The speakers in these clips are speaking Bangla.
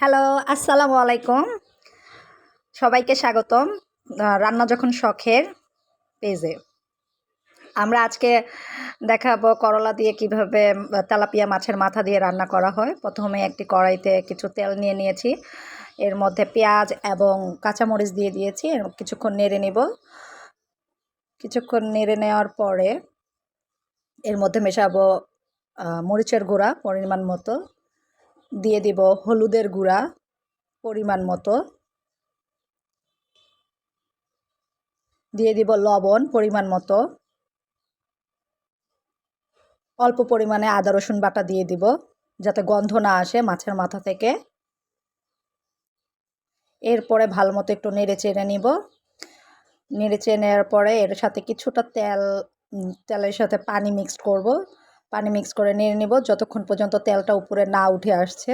হ্যালো, আসসালামু আলাইকুম। সবাইকে স্বাগতম রান্না যখন শখের পেজে আমরা আজকে দেখাবো করলা দিয়ে কীভাবে তেলাপিয়া মাছের মাথা দিয়ে রান্না করা হয়। প্রথমে একটি কড়াইতে কিছু তেল নিয়ে নিয়েছি। এর মধ্যে পেঁয়াজ এবং কাঁচামরিচ দিয়ে দিয়েছি। কিছুক্ষণ নেড়ে নেব। কিছুক্ষণ নেড়ে নেওয়ার পরে এর মধ্যে মেশাবো মরিচের গুঁড়া পরিমাণ মতো। দিয়ে দিব হলুদের গুঁড়া পরিমাণ মতো। দিয়ে দিব লবণ পরিমাণ মতো। অল্প পরিমাণে আদা, রসুন বাটা দিয়ে দিব যাতে গন্ধ না আসে মাছের মাথা থেকে। এরপরে ভালো মতো একটু নেড়ে চেড়ে নিব। নেড়ে চেড়ে নেওয়ার পরে এর সাথে কিছুটা তেল তেলের সাথে পানি মিক্সড করব। পানি মিক্স করে নিয়ে নিব, যতক্ষণ পর্যন্ত তেলটা উপরে না উঠে আসছে।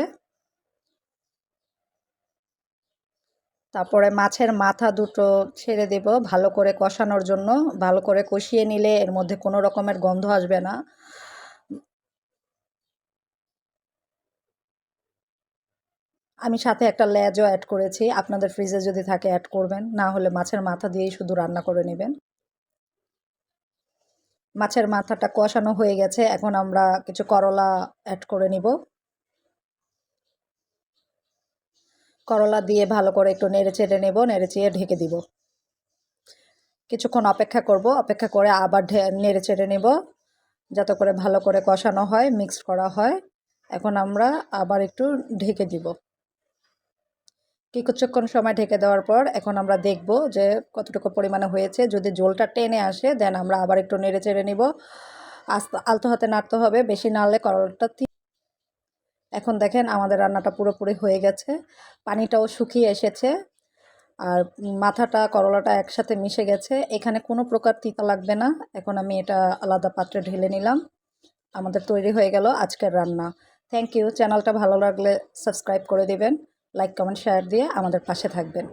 তারপরে মাছের মাথা দুটো ছেড়ে দেব, ভালো করে কষানোর জন্য। ভালো করে কষিয়ে নিলে এর মধ্যে কোনো রকমের গন্ধ আসবে না। আমি সাথে একটা লেজও অ্যাড করেছি, আপনাদের ফ্রিজে যদি থাকে অ্যাড করবেন, না হলে মাছের মাথা দিয়েই শুধু রান্না করে নেবেন। মাছের মাথাটা কষানো হয়ে গেছে, এখন আমরা কিছু করলা অ্যাড করে নিব। করলা দিয়ে ভালো করে একটু নেড়ে চেড়ে নেব, নেড়ে চেড়ে ঢেকে দিব। কিছুক্ষণ অপেক্ষা করব, অপেক্ষা করে আবার নেড়ে চেড়ে নেব, যাতে করে ভালো করে কষানো হয় মিক্সড করা হয়। এখন আমরা আবার একটু ঢেকে দিব। কিছুক্ষণ সময় ঢেকে দেওয়ার পর এখন আমরা দেখব যে কতটুকু পরিমাণে হয়েছে। যদি জলটা টেনে আসে দেন আমরা আবার একটু নেড়ে চেড়ে নিব। আস্তে, আলতো হাতে নাড়তে হবে, বেশি নাড়লে করলাটা এখন দেখেন আমাদের রান্নাটা পুরোপুরি হয়ে গেছে। পানিটাও শুকিয়ে এসেছে। আর মাথাটা, করলাটা একসাথে মিশে গেছে। এখানে কোনো প্রকার তিতা লাগবে না। এখন আমি এটা আলাদা পাত্রে ঢেলে নিলাম। আমাদের তৈরি হয়ে গেল আজকের রান্না। থ্যাংক ইউ চ্যানেলটা ভালো লাগলে সাবস্ক্রাইব করে দিবেন। লাইক কমেন্ট শেয়ার দিয়ে আমাদের পাশে থাকবেন।